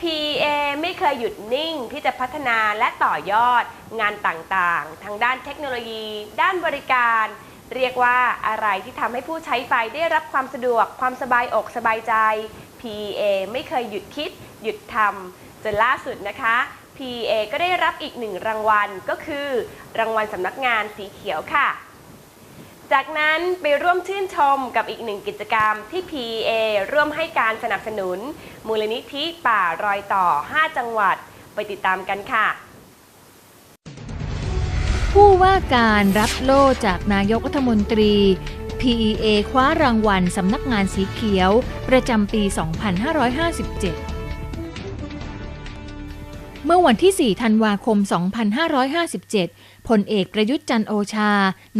PA ไม่เคยหยุดนิ่งที่จะพัฒนาและต่อยอดงานต่างๆทั้งด้านเทคโนโลยี ด้านบริการ เรียกว่าอะไรที่ทำให้ผู้ใช้ไฟได้รับความสะดวกความสบายอกสบายใจ PA ไม่เคยหยุดคิด หยุดทำจนล่าสุดนะคะ PA ก็ได้รับอีกหนึ่งรางวัลก็คือ รางวัลสำนักงานสีเขียวค่ะ จากนั้นไปร่วมชื่นชมกับอีกหนึ่งกิจกรรมที่ PA ร่วมให้การสนับสนุน มูลนิธิป่ารอยต่อ 5 จังหวัด ไปติดตามกันค่ะ ผู้ว่าการรับโล่จากนายกรัฐมนตรี PEA คว้ารางวัลสำนักงานสีเขียว ประจำปี 2557เมื่อวันที่ 4 ธันวาคม 2557 พลเอกประยุทธ์จันโอชา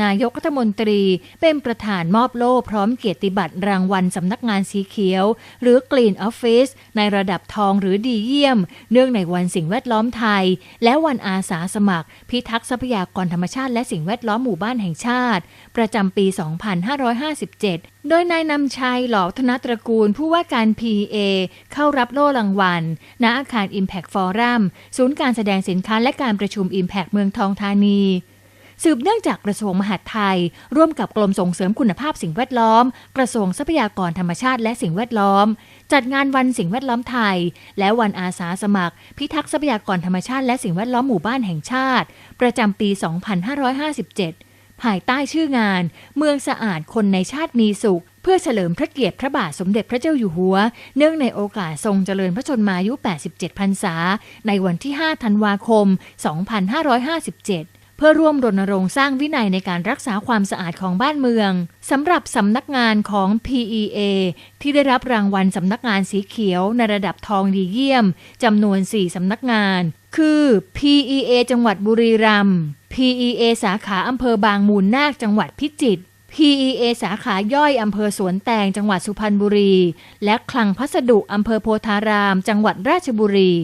นายกรัฐมนตรี เป็นประธานมอบโล่พร้อมเกียรติบัตรรางวัลสำนักงานสีเขียว หรือ Green Office ในระดับทองหรือดีเยี่ยม เนื่องในวันสิ่งแวดล้อมไทย และวันอาสาสมัคร พิทักษ์ทรัพยากรธรรมชาติและสิ่งแวดล้อมหมู่บ้านแห่งชาติ ประจำปี 2557โดยนายนำชัยหล่อธนตระกูลผู้ว่าการ PA เข้ารับโล่รางวัล ณอาคาร Impact Forum ศูนย์การแสดงสินค้าและการประชุม Impact เมืองทองธานีสืบเนื่องจากกระทรวงมหาดไทย ร่วมกับกรมส่งเสริมคุณภาพสิ่งแวดล้อม กระทรวงทรัพยากรธรรมชาติและสิ่งแวดล้อม จัดงานวันสิ่งแวดล้อมไทย และวันอาสาสมัคร พิทักษ์ทรัพยากรธรรมชาติและสิ่งแวดล้อมหมู่บ้านแห่งชาติ ประจำปี 2557 ภายใต้ชื่องาน เมืองสะอาดคนในชาติมีสุข เพื่อเฉลิมพระเกียรติพระบาทสมเด็จพระเจ้าอยู่หัว เนื่องในโอกาสทรงเจริญพระชนมายุ 87 พรรษา ในวันที่ 5 ธันวาคม 2557 เพื่อร่วมรณรงค์สร้างวินัยในการรักษาความสะอาดของบ้านเมืองสำหรับสำนักงานของ PEA ที่ได้รับรางวัลสำนักงานสีเขียวในระดับทองดีเยี่ยมจำนวน 4 สำนักงาน คือ PEA จังหวัดบุรีรัมย์ PEA สาขาอำเภอบางมูลนาคจังหวัดพิจิตร PEA สาขาย่อยอำเภอสวนแตงจังหวัดสุพรรณบุรี และคลังพัสดุอำเภอโพธาราม จังหวัดราชบุรี